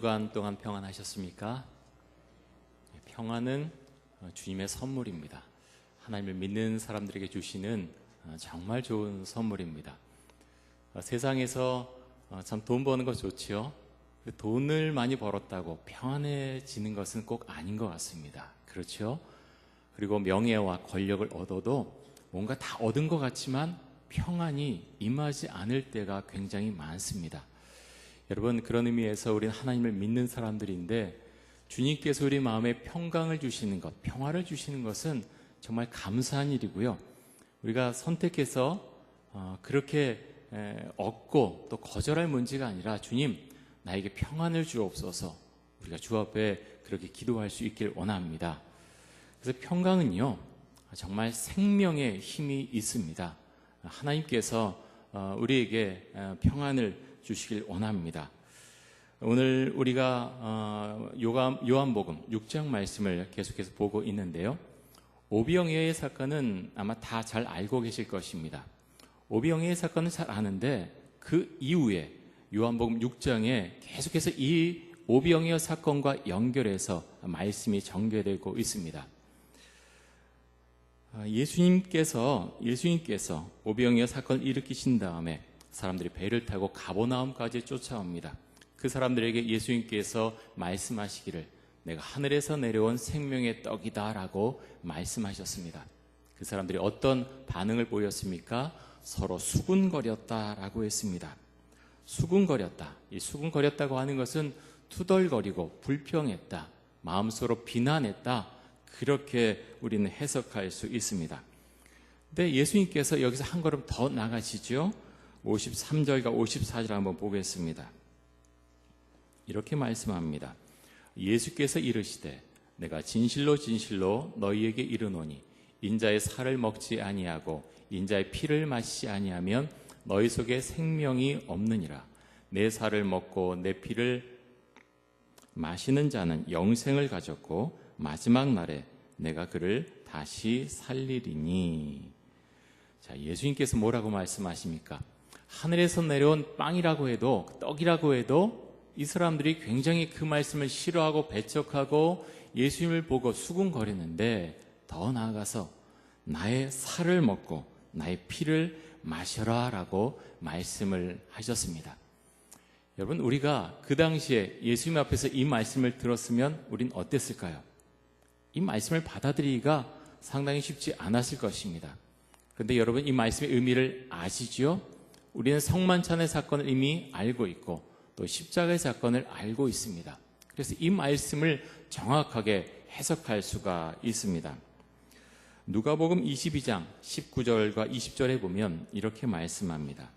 주간 동안 평안하셨습니까? 네, 평안은 어, 주님의 선물입니다. 하나님을 믿는 사람들에게 주시는 어, 정말 좋은 선물입니다. 어, 세상에서 참 돈 버는 거 좋지요. 그 돈을 많이 벌었다고 평안해지는 것은 꼭 아닌 것 같습니다. 그렇죠? 그리고 명예와 권력을 얻어도 뭔가 다 얻은 것 같지만 평안이 임하지 않을 때가 굉장히 많습니다. 여러분 그런 의미에서 우리는 하나님을 믿는 사람들인데 주님께서 우리 마음에 평강을 주시는 것, 평화를 주시는 것은 정말 감사한 일이고요. 우리가 선택해서 어, 그렇게 에, 얻고 또 거절할 문제가 아니라 주님 나에게 평안을 주옵소서 우리가 주 앞에 그렇게 기도할 수 있길 원합니다. 그래서 평강은요 정말 생명의 힘이 있습니다. 하나님께서 어, 우리에게 어, 평안을 주시길 원합니다. 오늘 우리가 어, 요한복음 6장 말씀을 계속해서 보고 있는데요. 오병이어의 사건은 아마 다 잘 알고 계실 것입니다. 오병이어의 사건은 잘 아는데 그 이후에 요한복음 6장에 계속해서 이 오병이어 사건과 연결해서 말씀이 전개되고 있습니다. 아, 예수님께서 예수님께서 오병이어 사건을 일으키신 다음에 사람들이 배를 타고 가보나움까지 쫓아옵니다. 그 사람들에게 예수님께서 말씀하시기를 내가 하늘에서 내려온 생명의 떡이다라고 말씀하셨습니다. 그 사람들이 어떤 반응을 보였습니까? 서로 수군거렸다라고 했습니다. 수군거렸다. 이 수군거렸다고 하는 것은 투덜거리고 불평했다. 마음속으로 비난했다. 그렇게 우리는 해석할 수 있습니다. 근데 예수님께서 여기서 한 걸음 더 나가시죠. 53절과 54절 한번 보겠습니다. 이렇게 말씀합니다. 예수께서 이르시되 내가 진실로 진실로 너희에게 이르노니 인자의 살을 먹지 아니하고 인자의 피를 마시지 아니하면 너희 속에 생명이 없느니라. 내 살을 먹고 내 피를 마시는 자는 영생을 가졌고 마지막 날에 내가 그를 다시 살리리니. 자, 예수님께서 뭐라고 말씀하십니까? 하늘에서 내려온 빵이라고 해도 떡이라고 해도 이 사람들이 굉장히 그 말씀을 싫어하고 배척하고 예수님을 보고 수군거리는데 더 나아가서 나의 살을 먹고 나의 피를 마셔라 라고 말씀을 하셨습니다. 여러분 우리가 그 당시에 예수님 앞에서 이 말씀을 들었으면 우린 어땠을까요? 이 말씀을 받아들이기가 상당히 쉽지 않았을 것입니다. 그런데 여러분 이 말씀의 의미를 아시지요? 우리는 성만찬의 사건을 이미 알고 있고 또 십자가의 사건을 알고 있습니다. 그래서 이 말씀을 정확하게 해석할 수가 있습니다. 누가복음 22장 19절과 20절에 보면 이렇게 말씀합니다.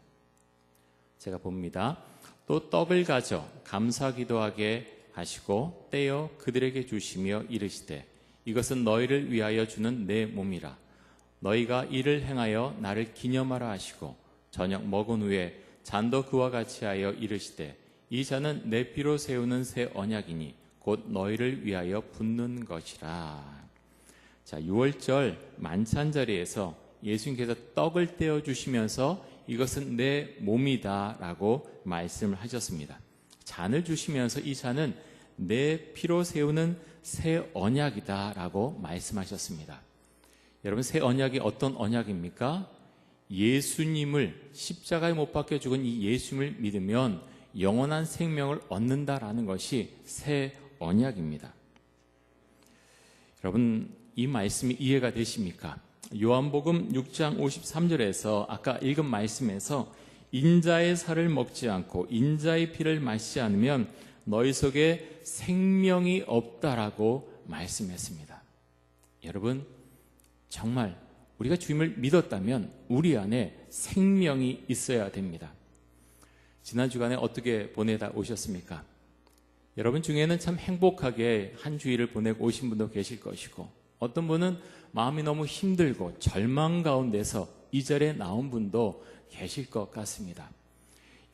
제가 봅니다. 또 떡을 가져 감사 기도하게 하시고 떼어 그들에게 주시며 이르시되 이것은 너희를 위하여 주는 내 몸이라 너희가 이를 행하여 나를 기념하라 하시고 저녁 먹은 후에 잔도 그와 같이 하여 이르시되 이 잔은 내 피로 세우는 새 언약이니 곧 너희를 위하여 붓는 것이라. 자, 6월절 만찬 자리에서 예수님께서 떡을 떼어 주시면서 이것은 내 몸이다라고 말씀을 하셨습니다. 잔을 주시면서 이 잔은 내 피로 세우는 새 언약이다라고 말씀하셨습니다. 여러분 새 언약이 어떤 언약입니까? 예수님을 십자가에 못 박혀 죽은 이 예수님을 믿으면 영원한 생명을 얻는다라는 것이 새 언약입니다. 여러분 이 말씀이 이해가 되십니까? 요한복음 6장 53절에서 아까 읽은 말씀에서 인자의 살을 먹지 않고 인자의 피를 마시지 않으면 너희 속에 생명이 없다라고 말씀했습니다. 여러분 정말 우리가 주님을 믿었다면 우리 안에 생명이 있어야 됩니다. 지난 주간에 어떻게 보내다 오셨습니까? 여러분 중에는 참 행복하게 한 주일을 보내고 오신 분도 계실 것이고 어떤 분은 마음이 너무 힘들고 절망 가운데서 이 자리에 나온 분도 계실 것 같습니다.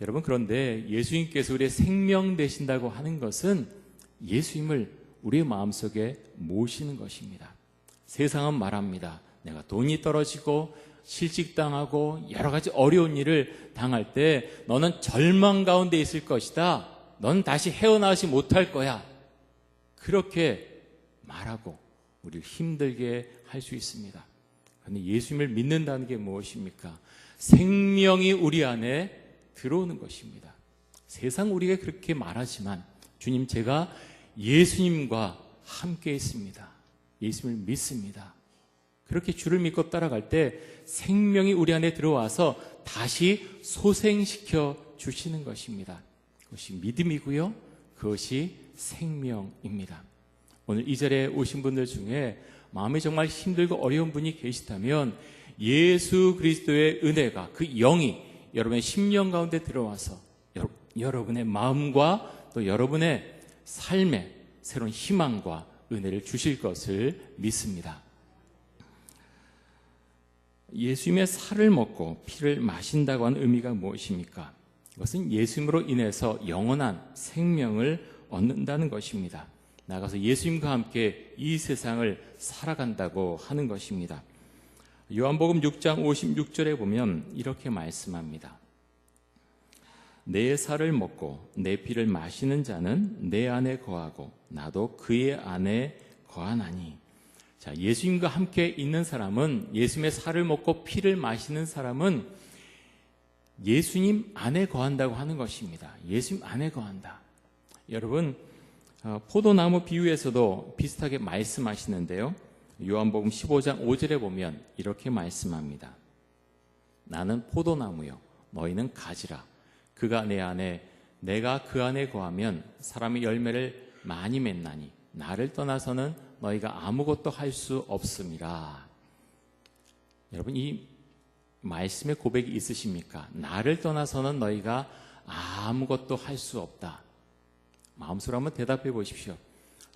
여러분 그런데 예수님께서 우리의 생명 되신다고 하는 것은 예수님을 우리의 마음속에 모시는 것입니다. 세상은 말합니다. 내가 돈이 떨어지고 실직당하고 여러 가지 어려운 일을 당할 때 너는 절망 가운데 있을 것이다. 넌 다시 헤어나오지 못할 거야. 그렇게 말하고 우리를 힘들게 할 수 있습니다. 그런데 예수님을 믿는다는 게 무엇입니까? 생명이 우리 안에 들어오는 것입니다. 세상 우리가 그렇게 말하지만 주님 제가 예수님과 함께 있습니다. 예수님을 믿습니다. 그렇게 주를 믿고 따라갈 때 생명이 우리 안에 들어와서 다시 소생시켜 주시는 것입니다. 그것이 믿음이고요. 그것이 생명입니다. 오늘 이 자리에 오신 분들 중에 마음이 정말 힘들고 어려운 분이 계시다면 예수 그리스도의 은혜가 그 영이 여러분의 심령 가운데 들어와서 여러분의 마음과 또 여러분의 삶에 새로운 희망과 은혜를 주실 것을 믿습니다. 예수님의 살을 먹고 피를 마신다고 하는 의미가 무엇입니까? 이것은 예수님으로 인해서 영원한 생명을 얻는다는 것입니다. 나가서 예수님과 함께 이 세상을 살아간다고 하는 것입니다. 요한복음 6장 56절에 보면 이렇게 말씀합니다. 내 살을 먹고 내 피를 마시는 자는 내 안에 거하고 나도 그의 안에 거하나니. 자, 예수님과 함께 있는 사람은 예수님의 살을 먹고 피를 마시는 사람은 예수님 안에 거한다고 하는 것입니다. 예수님 안에 거한다. 여러분, 어, 포도나무 비유에서도 비슷하게 말씀하시는데요. 요한복음 15장 5절에 보면 이렇게 말씀합니다. 나는 포도나무요. 너희는 가지라. 그가 내 안에 내가 그 안에 거하면 사람의 열매를 많이 맺나니 나를 떠나서는 너희가 아무것도 할 수 없습니다. 여러분 이 말씀의 고백이 있으십니까? 나를 떠나서는 너희가 아무것도 할 수 없다. 마음속으로 한번 대답해 보십시오.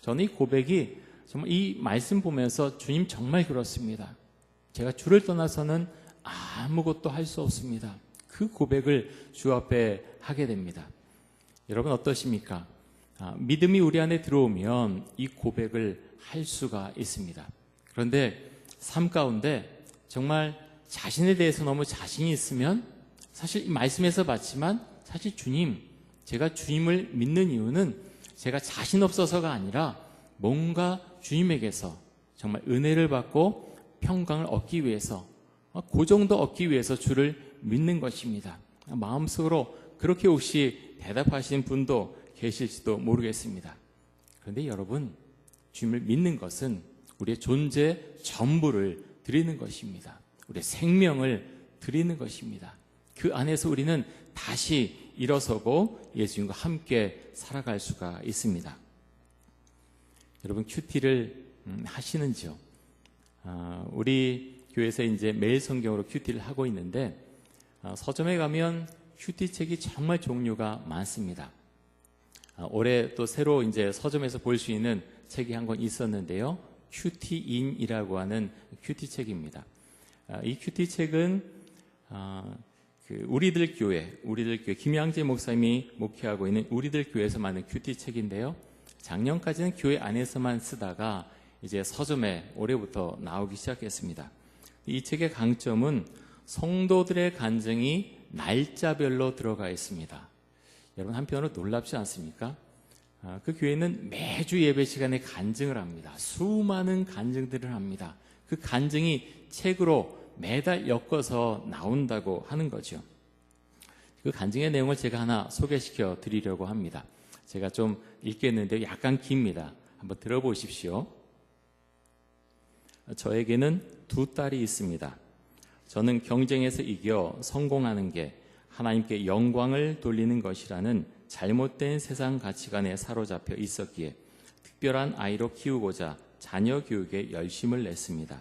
저는 이 고백이 정말 이 말씀 보면서 주님 정말 그렇습니다. 제가 주를 떠나서는 아무것도 할 수 없습니다. 그 고백을 주 앞에 하게 됩니다. 여러분 어떠십니까? 아, 믿음이 우리 안에 들어오면 이 고백을 할 수가 있습니다. 그런데 삶 가운데 정말 자신에 대해서 너무 자신이 있으면 사실 이 말씀에서 봤지만 사실 주님, 제가 주님을 믿는 이유는 제가 자신 없어서가 아니라 뭔가 주님에게서 정말 은혜를 받고 평강을 얻기 위해서 그 정도 얻기 위해서 주를 믿는 것입니다. 마음속으로 그렇게 혹시 대답하시는 분도 계실지도 모르겠습니다. 그런데 여러분, 주님을 믿는 것은 우리의 존재 전부를 드리는 것입니다. 우리의 생명을 드리는 것입니다. 그 안에서 우리는 다시 일어서고 예수님과 함께 살아갈 수가 있습니다. 여러분 큐티를 음, 하시는지요? 아, 우리 교회에서 이제 매일 성경으로 큐티를 하고 있는데 어, 서점에 가면 큐티 책이 정말 종류가 많습니다. 어, 올해 또 새로 이제 서점에서 볼 수 있는 책이 한 권 있었는데요. 큐티인이라고 하는 큐티 책입니다. 어, 이 큐티 책은 그 우리들 교회, 우리들 교회 김양재 목사님이 목회하고 있는 우리들 교회에서 만든 큐티 책인데요. 작년까지는 교회 안에서만 쓰다가 이제 서점에 올해부터 나오기 시작했습니다. 이 책의 강점은 성도들의 간증이 날짜별로 들어가 있습니다. 여러분 한편으로 놀랍지 않습니까? 아, 그 교회는 매주 예배 시간에 간증을 합니다. 수많은 간증들을 합니다. 그 간증이 책으로 매달 엮어서 나온다고 하는 거죠. 그 간증의 내용을 제가 하나 소개시켜 드리려고 합니다. 제가 좀 읽겠는데 약간 깁니다. 한번 들어보십시오. 저에게는 두 딸이 있습니다. 저는 경쟁에서 이겨 성공하는 게 하나님께 영광을 돌리는 것이라는 잘못된 세상 가치관에 사로잡혀 있었기에 특별한 아이로 키우고자 자녀 교육에 열심을 냈습니다.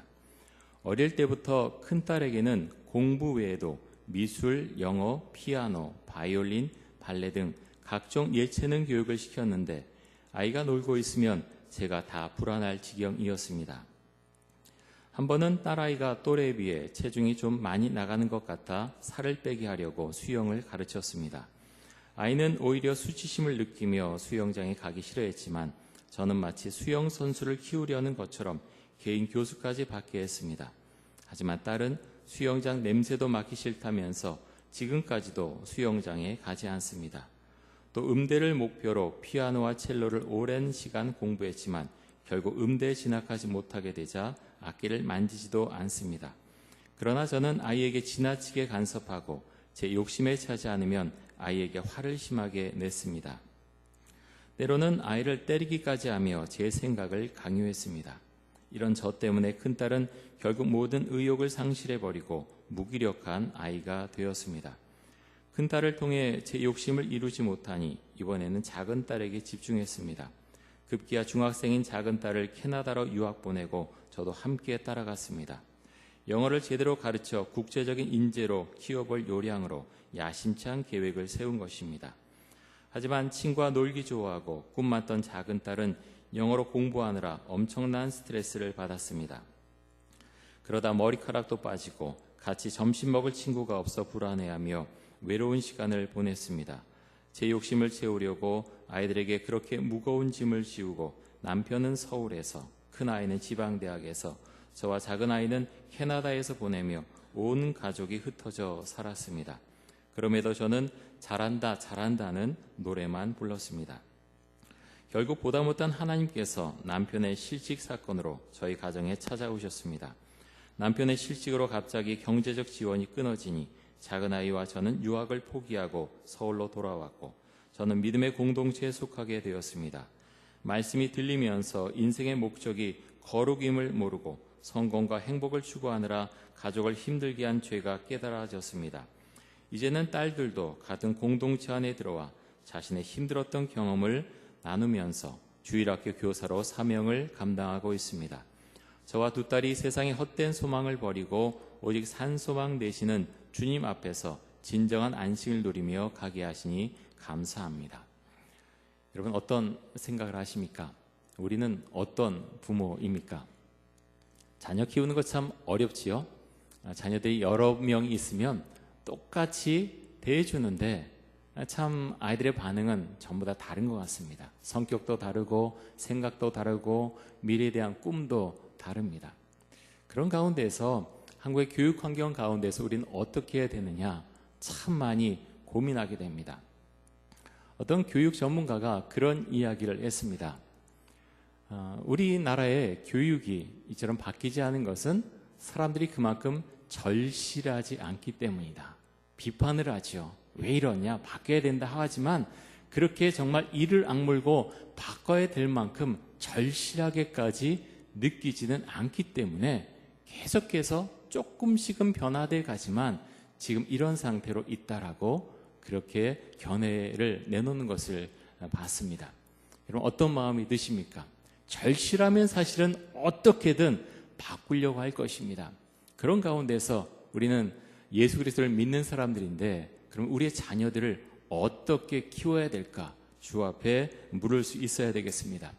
어릴 때부터 큰딸에게는 공부 외에도 미술, 영어, 피아노, 바이올린, 발레 등 각종 예체능 교육을 시켰는데 아이가 놀고 있으면 제가 다 불안할 지경이었습니다. 한 번은 딸아이가 또래에 비해 체중이 좀 많이 나가는 것 같아 살을 빼게 하려고 수영을 가르쳤습니다. 아이는 오히려 수치심을 느끼며 수영장에 가기 싫어했지만 저는 마치 수영 선수를 키우려는 것처럼 개인 교수까지 받게 했습니다. 하지만 딸은 수영장 냄새도 맡기 싫다면서 지금까지도 수영장에 가지 않습니다. 또 음대를 목표로 피아노와 첼로를 오랜 시간 공부했지만 결국 음대에 진학하지 못하게 되자 악기를 만지지도 않습니다. 그러나 저는 아이에게 지나치게 간섭하고 제 욕심에 차지 않으면 아이에게 화를 심하게 냈습니다. 때로는 아이를 때리기까지 하며 제 생각을 강요했습니다. 이런 저 때문에 큰딸은 결국 모든 의욕을 상실해버리고 무기력한 아이가 되었습니다. 큰딸을 통해 제 욕심을 이루지 못하니 이번에는 작은 딸에게 집중했습니다. 급기야 중학생인 작은 딸을 캐나다로 유학 보내고 저도 함께 따라갔습니다. 영어를 제대로 가르쳐 국제적인 인재로 키워볼 요량으로 야심찬 계획을 세운 것입니다. 하지만 친구와 놀기 좋아하고 꿈만던 작은 딸은 영어로 공부하느라 엄청난 스트레스를 받았습니다. 그러다 머리카락도 빠지고 같이 점심 먹을 친구가 없어 불안해하며 외로운 시간을 보냈습니다. 제 욕심을 채우려고 아이들에게 그렇게 무거운 짐을 지우고 남편은 서울에서 큰아이는 지방대학에서 저와 작은아이는 캐나다에서 보내며 온 가족이 흩어져 살았습니다. 그럼에도 저는 잘한다, 잘한다는 노래만 불렀습니다. 결국 보다 못한 하나님께서 남편의 실직 사건으로 저희 가정에 찾아오셨습니다. 남편의 실직으로 갑자기 경제적 지원이 끊어지니 작은 아이와 저는 유학을 포기하고 서울로 돌아왔고 저는 믿음의 공동체에 속하게 되었습니다. 말씀이 들리면서 인생의 목적이 거룩임을 모르고 성공과 행복을 추구하느라 가족을 힘들게 한 죄가 깨달아졌습니다. 이제는 딸들도 같은 공동체 안에 들어와 자신의 힘들었던 경험을 나누면서 주일학교 교사로 사명을 감당하고 있습니다. 저와 두 딸이 세상의 헛된 소망을 버리고 오직 산 소망 되시는 주님 앞에서 진정한 안식을 누리며 가게 하시니 감사합니다. 여러분 어떤 생각을 하십니까? 우리는 어떤 부모입니까? 자녀 키우는 것 참 어렵지요. 아, 자녀들이 여러 명이 있으면 똑같이 대해주는데 참 아이들의 반응은 전부 다 다른 것 같습니다. 성격도 다르고 생각도 다르고 미래에 대한 꿈도 다릅니다. 그런 가운데서 한국의 교육 환경 가운데서 우리는 어떻게 해야 되느냐 참 많이 고민하게 됩니다. 어떤 교육 전문가가 그런 이야기를 했습니다. 어, 우리나라의 교육이 이처럼 바뀌지 않은 것은 사람들이 그만큼 절실하지 않기 때문이다. 비판을 하죠. 왜 이러냐? 바뀌어야 된다 하지만 그렇게 정말 이를 악물고 바꿔야 될 만큼 절실하게까지 느끼지는 않기 때문에 계속해서 조금씩은 변화돼 가지만 지금 이런 상태로 있다라고 그렇게 견해를 내놓는 것을 봤습니다. 여러분 어떤 마음이 드십니까? 절실하면 사실은 어떻게든 바꾸려고 할 것입니다. 그런 가운데서 우리는 예수 그리스도를 믿는 사람들인데 그럼 우리의 자녀들을 어떻게 키워야 될까? 주 앞에 물을 수 있어야 되겠습니다.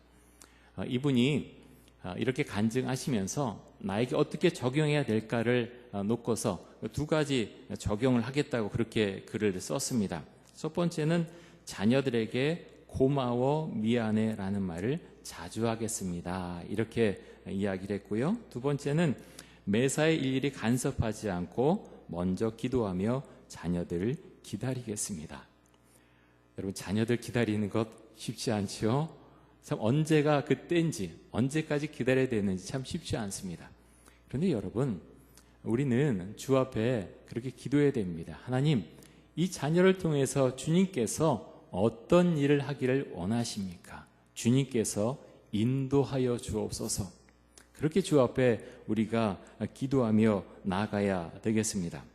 어, 이분이 어, 이렇게 간증하시면서 나에게 어떻게 적용해야 될까를 어, 놓고서 두 가지 적용을 하겠다고 그렇게 글을 썼습니다. 첫 번째는 자녀들에게 고마워 미안해 라는 말을 자주 하겠습니다. 이렇게 이야기를 했고요. 두 번째는 매사에 일일이 간섭하지 않고 먼저 기도하며 자녀들을 기다리겠습니다. 여러분 자녀들 기다리는 것 쉽지 않지요? 참 언제가 그때인지 언제까지 기다려야 되는지 참 쉽지 않습니다. 그런데 여러분 우리는 주 앞에 그렇게 기도해야 됩니다. 하나님 이 자녀를 통해서 주님께서 어떤 일을 하기를 원하십니까? 주님께서 인도하여 주옵소서. 그렇게 주 앞에 우리가 기도하며 나아가야 되겠습니다.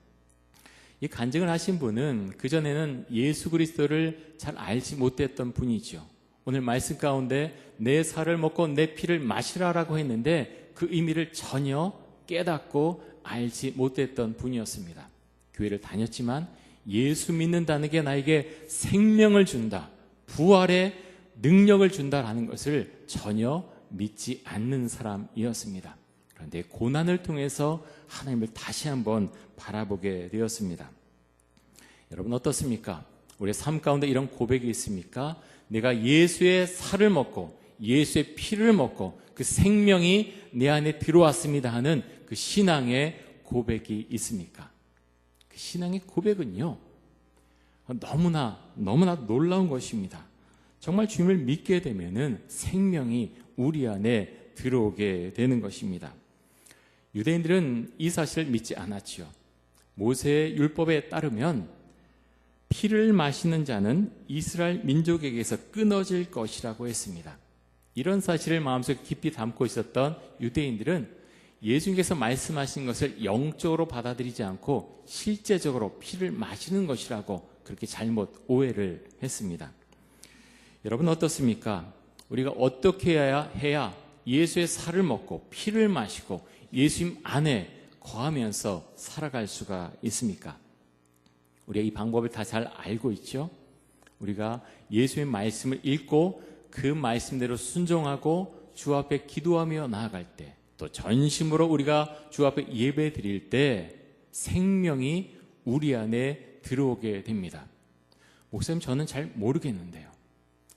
이 간증을 하신 분은 그전에는 예수 그리스도를 잘 알지 못했던 분이죠. 오늘 말씀 가운데 내 살을 먹고 내 피를 마시라라고 했는데 그 의미를 전혀 깨닫고 알지 못했던 분이었습니다. 교회를 다녔지만 예수 믿는다는 게 나에게 생명을 준다. 부활의 능력을 준다라는 것을 전혀 믿지 않는 사람이었습니다. 그런데 고난을 통해서 하나님을 다시 한번 바라보게 되었습니다. 여러분 어떻습니까? 우리의 삶 가운데 이런 고백이 있습니까? 내가 예수의 살을 먹고 예수의 피를 먹고 그 생명이 내 안에 들어왔습니다 하는 그 신앙의 고백이 있습니까? 그 신앙의 고백은요. 너무나 너무나 놀라운 것입니다. 정말 주님을 믿게 되면은 생명이 우리 안에 들어오게 되는 것입니다. 유대인들은 이 사실을 믿지 않았지요. 모세의 율법에 따르면 피를 마시는 자는 이스라엘 민족에게서 끊어질 것이라고 했습니다. 이런 사실을 마음속에 깊이 담고 있었던 유대인들은 예수님께서 말씀하신 것을 영적으로 받아들이지 않고 실제적으로 피를 마시는 것이라고 그렇게 잘못 오해를 했습니다. 여러분 어떻습니까? 우리가 어떻게 해야, 해야 예수의 살을 먹고 피를 마시고 예수님 안에 거하면서 살아갈 수가 있습니까? 우리가 이 방법을 다 잘 알고 있죠? 우리가 예수의 말씀을 읽고 그 말씀대로 순종하고 주 앞에 기도하며 나아갈 때, 또 전심으로 우리가 주 앞에 예배 드릴 때 생명이 우리 안에 들어오게 됩니다. 목사님, 저는 잘 모르겠는데요.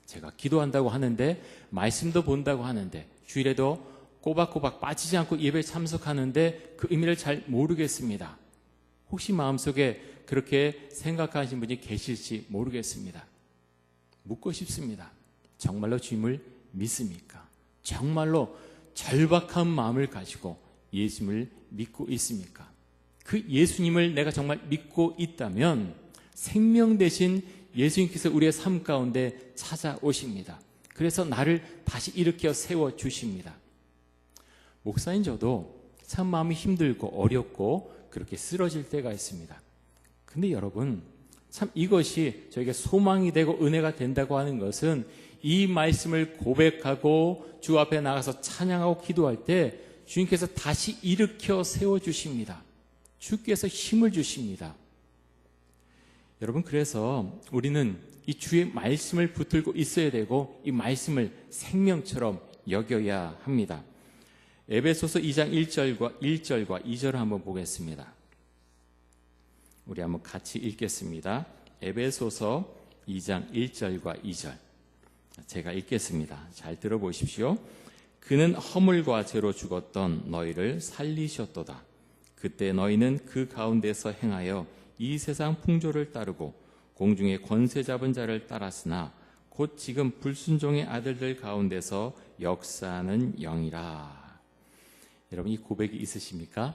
제가 기도한다고 하는데, 말씀도 본다고 하는데, 주일에도 꼬박꼬박 빠지지 않고 예배 참석하는데 그 의미를 잘 모르겠습니다. 혹시 마음속에 그렇게 생각하신 분이 계실지 모르겠습니다. 묻고 싶습니다. 정말로 주님을 믿습니까? 정말로 절박한 마음을 가지고 예수님을 믿고 있습니까? 그 예수님을 내가 정말 믿고 있다면 생명 대신 예수님께서 우리의 삶 가운데 찾아오십니다. 그래서 나를 다시 일으켜 세워 주십니다. 목사인 저도 참 마음이 힘들고 어렵고 그렇게 쓰러질 때가 있습니다. 근데 여러분, 참 이것이 저에게 소망이 되고 은혜가 된다고 하는 것은 이 말씀을 고백하고 주 앞에 나가서 찬양하고 기도할 때 주님께서 다시 일으켜 세워 주십니다. 주께서 힘을 주십니다. 여러분, 그래서 우리는 이 주의 말씀을 붙들고 있어야 되고 이 말씀을 생명처럼 여겨야 합니다. 에베소서 2장 1절과 1절과 2절을 한번 보겠습니다. 우리 한번 같이 읽겠습니다. 에베소서 2장 1절과 2절. 제가 읽겠습니다. 잘 들어보십시오. 그는 허물과 죄로 죽었던 너희를 살리셨도다. 그때 너희는 그 가운데서 행하여 이 세상 풍조를 따르고 공중의 권세 잡은 자를 따랐으나 곧 지금 불순종의 아들들 가운데서 역사하는 영이라. 여러분 이 고백이 있으십니까?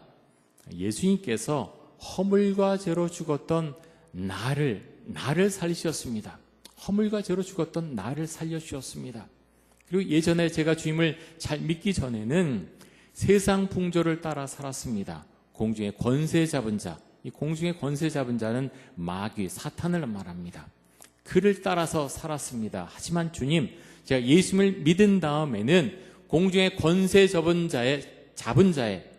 예수님께서 허물과 죄로 죽었던 나를 나를 살리셨습니다. 허물과 죄로 죽었던 나를 살려 주셨습니다. 그리고 예전에 제가 주님을 잘 믿기 전에는 세상 풍조를 따라 살았습니다. 공중의 권세 잡은 자, 이 공중의 권세 잡은 자는 마귀, 사탄을 말합니다. 그를 따라서 살았습니다. 하지만 주님, 제가 예수님을 믿은 다음에는 공중의 권세 잡은 자의 잡은 자의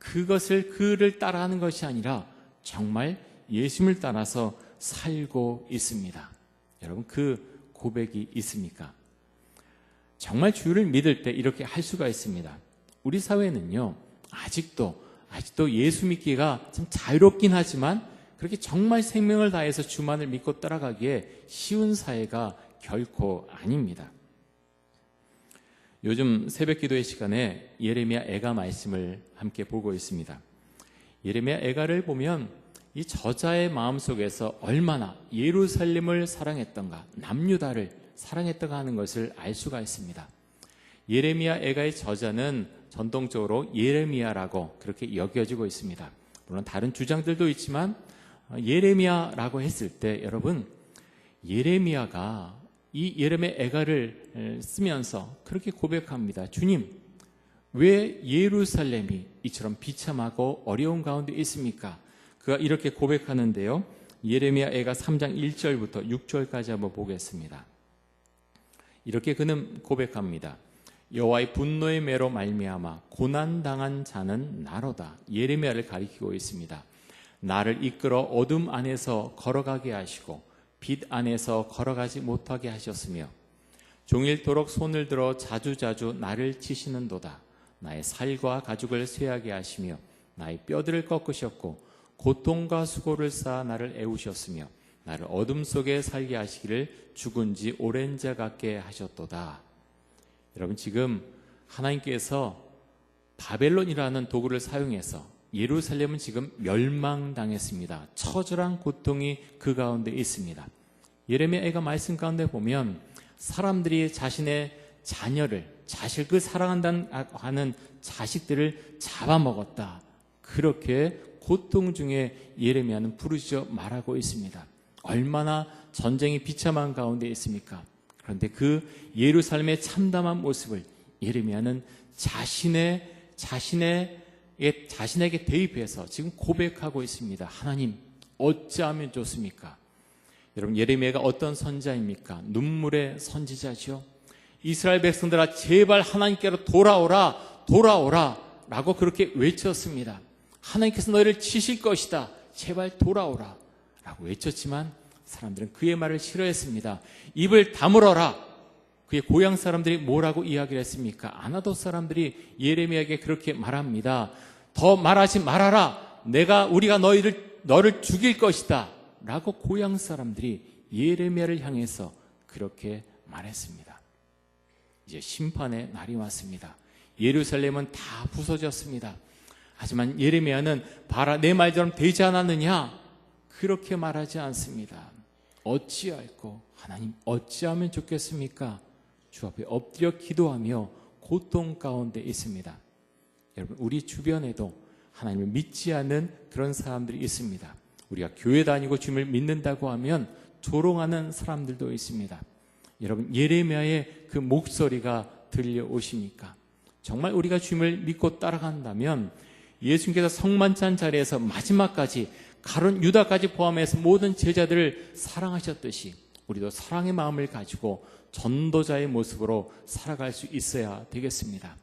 그것을 그를 따라하는 것이 아니라 정말 예수님을 따라서 살고 있습니다. 여러분 그 고백이 있습니까? 정말 주를 믿을 때 이렇게 할 수가 있습니다. 우리 사회는요 아직도 아직도 예수 믿기가 참 자유롭긴 하지만 그렇게 정말 생명을 다해서 주만을 믿고 따라가기에 쉬운 사회가 결코 아닙니다. 요즘 새벽 기도의 시간에 예레미야 애가 말씀을 함께 보고 있습니다. 예레미야 애가를 보면 이 저자의 마음속에서 얼마나 예루살렘을 사랑했던가 남유다를 사랑했던가 하는 것을 알 수가 있습니다. 예레미야 애가의 저자는 전통적으로 예레미야라고 그렇게 여겨지고 있습니다. 물론 다른 주장들도 있지만 예레미야라고 했을 때 여러분 예레미야가 이 예레미야 애가를 쓰면서 그렇게 고백합니다. 주님 왜 예루살렘이 이처럼 비참하고 어려운 가운데 있습니까? 그가 이렇게 고백하는데요. 예레미야 애가 3장 1절부터 6절까지 한번 보겠습니다. 이렇게 그는 고백합니다. 여호와의 분노의 매로 말미암아 고난 당한 자는 나로다. 예레미야를 가리키고 있습니다. 나를 이끌어 어둠 안에서 걸어가게 하시고 빛 안에서 걸어가지 못하게 하셨으며 종일토록 손을 들어 자주자주 나를 치시는도다. 나의 살과 가죽을 쇠하게 하시며 나의 뼈들을 꺾으셨고 고통과 수고를 쌓아 나를 애우셨으며 나를 어둠 속에 살게 하시기를 죽은 지 오랜 자 같게 하셨도다. 여러분 지금 하나님께서 바벨론이라는 도구를 사용해서 예루살렘은 지금 멸망당했습니다. 처절한 고통이 그 가운데 있습니다. 예레미야가 말씀 가운데 보면 사람들이 자신의 자녀를 자식 그 사랑한다는 하는 자식들을 잡아먹었다. 그렇게 고통 중에 예레미야는 부르짖어 말하고 있습니다. 얼마나 전쟁이 비참한 가운데 있습니까? 그런데 그 예루살렘의 참담한 모습을 예레미야는 자신의 자신의 자신에게 대입해서 지금 고백하고 있습니다. 하나님 어찌하면 좋습니까? 여러분 예레미야가 어떤 선자입니까? 눈물의 선지자죠. 이스라엘 백성들아 제발 하나님께로 돌아오라 돌아오라 라고 그렇게 외쳤습니다. 하나님께서 너희를 치실 것이다. 제발 돌아오라 라고 외쳤지만 사람들은 그의 말을 싫어했습니다. 입을 다물어라. 그의 고향 사람들이 뭐라고 이야기를 했습니까? 아나도 사람들이 예레미야에게 그렇게 말합니다. 더 말하지 말아라. 내가 우리가 너희를 너를 죽일 것이다. 라고 고향 사람들이 예레미야를 향해서 그렇게 말했습니다. 이제 심판의 날이 왔습니다. 예루살렘은 다 부서졌습니다. 하지만 예레미야는 봐라 내 말처럼 되지 않았느냐? 그렇게 말하지 않습니다. 어찌할꼬 하나님 어찌하면 좋겠습니까? 주 앞에 엎드려 기도하며 고통 가운데 있습니다. 여러분 우리 주변에도 하나님을 믿지 않는 그런 사람들이 있습니다. 우리가 교회 다니고 주님을 믿는다고 하면 조롱하는 사람들도 있습니다. 여러분 예레미야의 그 목소리가 들려오십니까? 정말 우리가 주님을 믿고 따라간다면 예수님께서 성만찬 자리에서 마지막까지 가론 유다까지 포함해서 모든 제자들을 사랑하셨듯이 우리도 사랑의 마음을 가지고 전도자의 모습으로 살아갈 수 있어야 되겠습니다.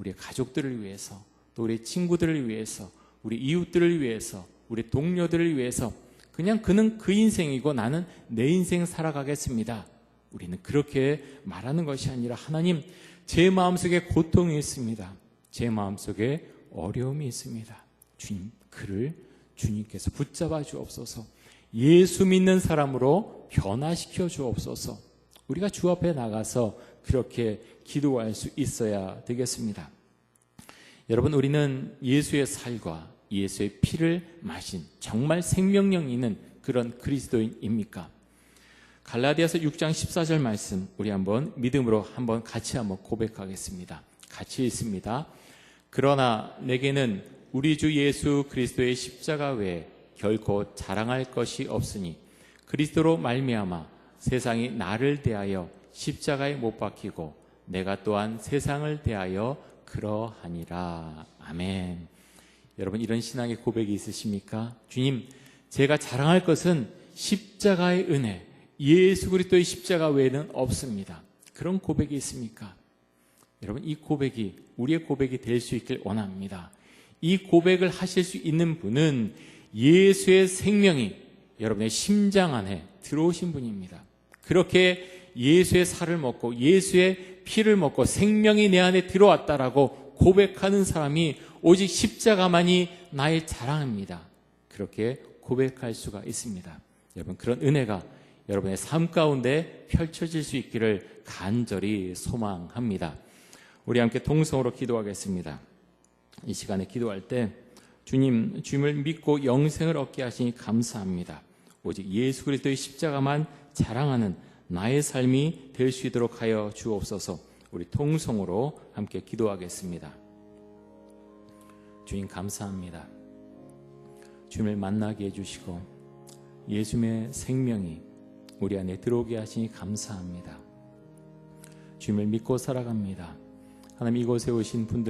우리의 가족들을 위해서 또 우리 친구들을 위해서 우리 이웃들을 위해서 우리 동료들을 위해서 그냥 그는 그 인생이고 나는 내 인생 살아가겠습니다. 우리는 그렇게 말하는 것이 아니라 하나님 제 마음속에 고통이 있습니다. 제 마음속에 어려움이 있습니다. 주님 그를 주님께서 붙잡아 주옵소서. 예수 믿는 사람으로 변화시켜 주옵소서. 우리가 주 앞에 나가서 그렇게 기도할 수 있어야 되겠습니다. 여러분, 우리는 예수의 살과 예수의 피를 마신 정말 생명력 있는 그런 그리스도인입니까? 갈라디아서 6장 14절 말씀 우리 한번 믿음으로 한번 같이 한번 고백하겠습니다. 같이 있습니다. 그러나 내게는 우리 주 예수 그리스도의 십자가 외에 결코 자랑할 것이 없으니 그리스도로 말미암아 세상이 나를 대하여 십자가에 못 박히고 내가 또한 세상을 대하여 그러하니라. 아멘. 여러분 이런 신앙의 고백이 있으십니까? 주님, 제가 자랑할 것은 십자가의 은혜, 예수 그리스도의 십자가 외에는 없습니다. 그런 고백이 있습니까? 여러분 이 고백이 우리의 고백이 될 수 있길 원합니다. 이 고백을 하실 수 있는 분은 예수의 생명이 여러분의 심장 안에 들어오신 분입니다. 그렇게 예수의 살을 먹고 예수의 피를 먹고 생명이 내 안에 들어왔다라고 고백하는 사람이 오직 십자가만이 나의 자랑입니다. 그렇게 고백할 수가 있습니다. 여러분 그런 은혜가 여러분의 삶 가운데 펼쳐질 수 있기를 간절히 소망합니다. 우리 함께 동성으로 기도하겠습니다. 이 시간에 기도할 때 주님, 주님을 믿고 영생을 얻게 하시니 감사합니다. 오직 예수 그리스도의 십자가만 자랑하는 나의 삶이 될 수 있도록 하여 주옵소서. 우리 통성으로 함께 기도하겠습니다. 주님 감사합니다. 주님을 만나게 해주시고 예수님의 생명이 우리 안에 들어오게 하시니 감사합니다. 주님을 믿고 살아갑니다. 하나님 이곳에 오신 분들